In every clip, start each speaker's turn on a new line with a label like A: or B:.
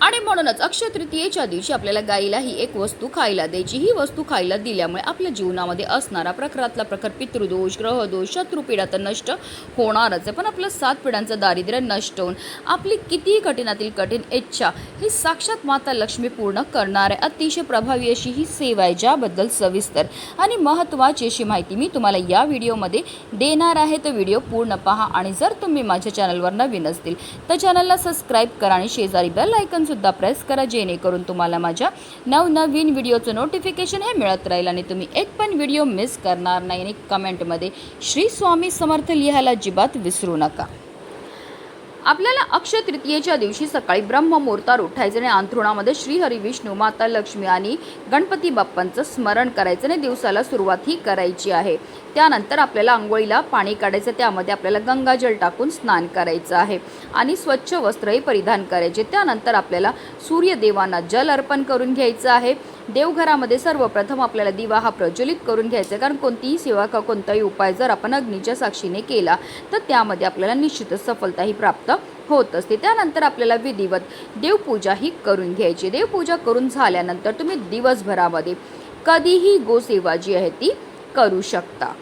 A: आणि म्हणूनच अक्षय तृतीयेच्या दिवशी आपल्याला गाईला ही एक वस्तू खायला द्यायची. ही वस्तू खायला दिल्यामुळे आपल्या जीवनामध्ये असणारा प्रखरातला प्रखर पितृदोष ग्रहदोष शत्रुपीडा तर नष्ट होणारच आहे. पण आपलं सात पिढ्यांचं दारिद्र्य नष्ट होऊन आपली कितीही कठीणातील कठीण इच्छा ही साक्षात माता लक्ष्मी पूर्ण करणार आहे. अतिशय प्रभावी अशी ही सेवा आहे ज्याबद्दल सविस्तर आणि महत्त्वाची अशी माहिती मी तुम्हाला या व्हिडिओमध्ये देणार आहे. तर व्हिडिओ पूर्ण पहा आणि जर तुम्ही माझ्या चॅनलवर नवीन असतील तर चॅनलला सबस्क्राईब करा आणि शेजारी बेल आयकन सुद्धा प्रेस करा जेणेकरून तुम्हाला माझ्या नवनवीन व्हिडिओचं नोटिफिकेशन हे मिळत राहील आणि तुम्ही एक पण व्हिडिओ मिस करणार नाही. आणि कमेंटमध्ये श्री स्वामी समर्थ लिहायला अजिबात विसरू नका. आपल्याला अक्षय तृतीयेच्या दिवशी सकाळी ब्रह्ममुहूर्तावर उठायचं आणि अंथरुणामध्ये श्रीहरी विष्णू माता लक्ष्मी आणि गणपती बाप्पांचं स्मरण करायचं आणि दिवसाला सुरुवात ही करायची आहे. त्यानंतर आपल्याला आंघोळीला पाणी काढायचं त्यामध्ये आपल्याला गंगाजल टाकून स्नान करायचं आहे आणि स्वच्छ वस्त्रही परिधान करायचे. त्यानंतर आपल्याला सूर्यदेवांना जल अर्पण करून घ्यायचं आहे. देवघरामध्ये सर्वप्रथम आपल्याला दिवा हा प्रज्वलित करून घ्यायचा आहे. कारण कोणतीही सेवा का कोणताही उपाय जर आपण अग्नीच्या साक्षीने केला तर त्यामध्ये आपल्याला निश्चितच सफलता ही प्राप्त होत असते. त्यानंतर आपल्याला विधिवत देवपूजा ही करून घ्यायची देवपूजा करून झाल्यानंतर तुम्ही दिवसभरामध्ये कधीही गोसेवा जी आहे ती करू शकता.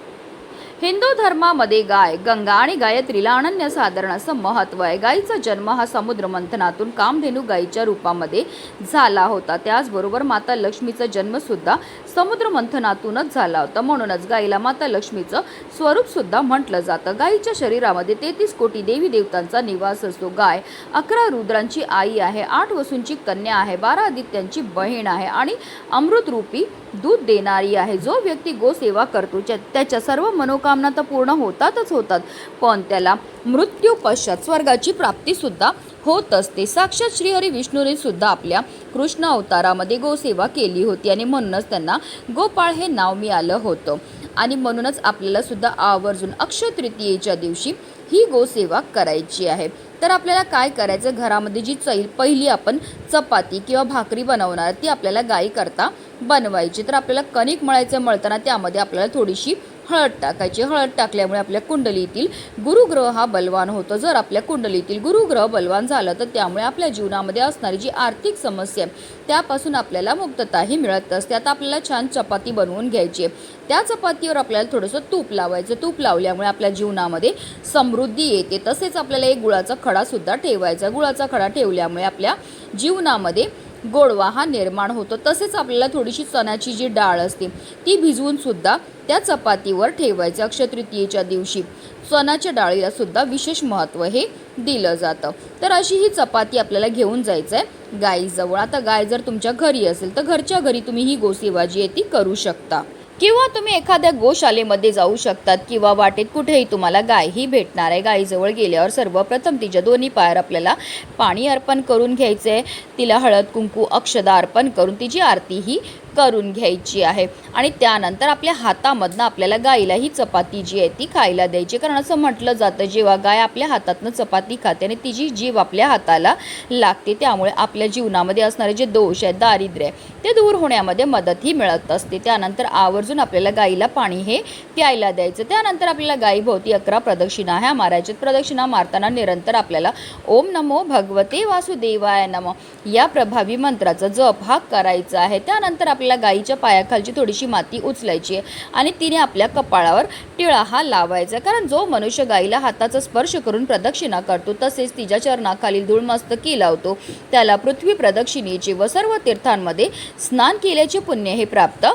A: हिंदू धर्मामध्ये गाय गंगा आणि गायत्रीला अनन्यसाधारण असं महत्त्व आहे. गायीचा जन्म हा समुद्र मंथनातून कामधेनू गायीच्या रूपामध्ये झाला होता. त्याचबरोबर माता लक्ष्मीचा जन्मसुद्धा समुद्र मंथनातूनच झाला होता. म्हणूनच गायीला माता लक्ष्मीचं स्वरूपसुद्धा म्हटलं जातं. गायीच्या शरीरामध्ये तेहतीस कोटी देवी देवतांचा निवास असतो. गाय अकरा रुद्रांची आई आहे आठ वसूंची कन्या आहे बारा आदित्यांची बहीण आहे आणि अमृतरूपी दूध देणारी आहे. जो व्यक्ती गोसेवा करतो ज्या- त्याच्या सर्व मनोकामना तर पूर्ण होतातच होतात. पण त्याला मृत्यू पश्चात स्वर्गाची प्राप्ती सुद्धा होत असते. साक्षात श्रीहरी विष्णूने सुद्धा आपल्या कृष्ण अवतारामध्ये गोसेवा केली होती आणि म्हणूनच त्यांना गोपाळ हे नाव मिळालं होतं. आणि म्हणूनच आपल्याला सुद्धा आवर्जून अक्षय तृतीयेच्या दिवशी ही गोसेवा करायची आहे. तर आपल्याला काय करायचं? घरामध्ये जी चैल पहिली आपण चपाती किंवा भाकरी बनवणार ती आपल्याला गाई करता बनवायची. तर आपल्याला कणिक मळायचं मळताना त्यामध्ये आपल्याला थोडीशी हळद टाकायची. हळद टाकल्यामुळे आपल्या कुंडलीतील गुरुग्रह हा बलवान होतो. जर आपल्या कुंडलीतील गुरुग्रह बलवान झालं तर त्यामुळे आपल्या जीवनामध्ये असणारी जी आर्थिक समस्या आहे त्यापासून आपल्याला मुक्तताही मिळत असते. आता आपल्याला छान चपाती बनवून घ्यायची आहे. त्या चपातीवर आपल्याला थोडंसं तूप लावायचं. तूप लावल्यामुळे आपल्या जीवनामध्ये समृद्धी येते. तसेच आपल्याला एक गुळाचा खडा सुद्धा ठेवायचा गुळाचा खडा ठेवल्यामुळे आपल्या जीवनामध्ये गोडवा हा निर्माण होतो. तसेच आपल्याला थोडीशी चण्याची जी डाळ असते ती भिजवून सुद्धा त्या चपातीवर ठेवायचं. अक्षय तृतीयेच्या दिवशी चण्याच्या डाळीला सुद्धा विशेष महत्त्व हे दिलं जातं. तर अशी ही चपाती आपल्याला घेऊन जायचं आहे गाईजवळ. आता गाय जर तुमच्या घरी असेल तर घरच्या घरी तुम्ही ही गोसेवा आहे ती करू शकता. किंवा तुम्ही एखाद्या गोशालेमध्ये जाऊ शकतात किंवा वाटेत कुठेही तुम्हाला गाय ही भेटणार आहे. गायीजवळ गेल्यावर सर्वप्रथम तिच्या दोन्ही पायावर आपल्याला पाणी अर्पण करून घ्यायचं आहे तिला हळद कुंकू अक्षदा अर्पण करून तिची आरती ही करून घ्यायची आहे. आणि त्यानंतर आपल्या हातामधनं आपल्याला गाईला ही चपाती जी आहे ती खायला द्यायची कारण असं म्हटलं जातं जेव्हा गाय आपल्या हातातनं चपाती खाते आणि तिची जीव आपल्या हाताला लागते त्यामुळे आपल्या जीवनामध्ये असणारे जे दोष आहेत दारिद्र्य आहे ते दूर होण्यामध्ये मदतही मिळत असते. त्यानंतर आवर्जून आपल्याला गाईला पाणी हे प्यायला द्यायचं. त्यानंतर आपल्याला गाईभोवती अकरा प्रदक्षिणा ह्या मारायच्यात प्रदक्षिणा मारताना निरंतर आपल्याला ओम नमो भगवते वासुदेवाय नम या प्रभावी मंत्राचा जप हा करायचा आहे. त्यानंतर आपल्याला गाईच्या पायाखालची थोडीशी माती उचलायची आहे आणि तिने आपल्या कपाळावर टिळा हा लावायचा कारण जो मनुष्य गाईला हाताचा स्पर्श करून प्रदक्षिणा करतो तसेच तिच्या चरणाखालील धूळ मस्तकी लावतो त्याला पृथ्वी प्रदक्षिणेचे व सर्व तीर्थांमध्ये स्नान केल्याचे पुण्य हे प्राप्त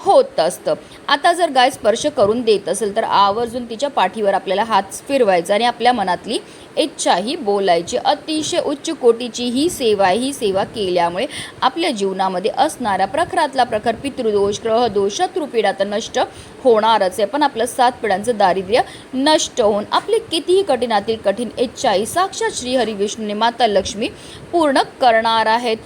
A: होत असतं. आता जर गाय स्पर्श करून देत असेल तर आवर्जून तिच्या पाठीवर आपल्याला हात फिरवायचा आणि आपल्या मनातली इच्छा ही बोलायची. अतिशय उच्च कोटीची ही सेवा ही सेवा केल्यामुळे आपल्या जीवनामध्ये असणारा प्रखरातला प्रखर पितृदोष ग्रहदोष शत्रुपीडा तर नष्ट होणारच आहे. पण आपलं सात पिढ्यांचं दारिद्र्य नष्ट होऊन आपली कितीही कठीणातील कठीण इच्छाही साक्षात श्रीहरी विष्णूने माता लक्ष्मी पूर्ण करणार आहेत.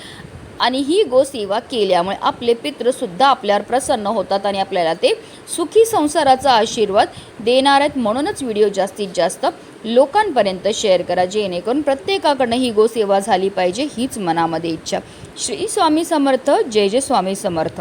A: आणि ही गोसेवा केल्यामुळे आपले पितृसुद्धा आपल्यावर प्रसन्न होतात आणि आपल्याला ते सुखी संसाराचा आशीर्वाद देणार आहेत. म्हणूनच व्हिडिओ जास्तीत जास्त लोकांपर्यंत शेअर करा जेणेकरून प्रत्येकाकडनं ही गोसेवा झाली पाहिजे हीच मनामध्ये इच्छा. श्री स्वामी समर्थ जय जय स्वामी समर्थ.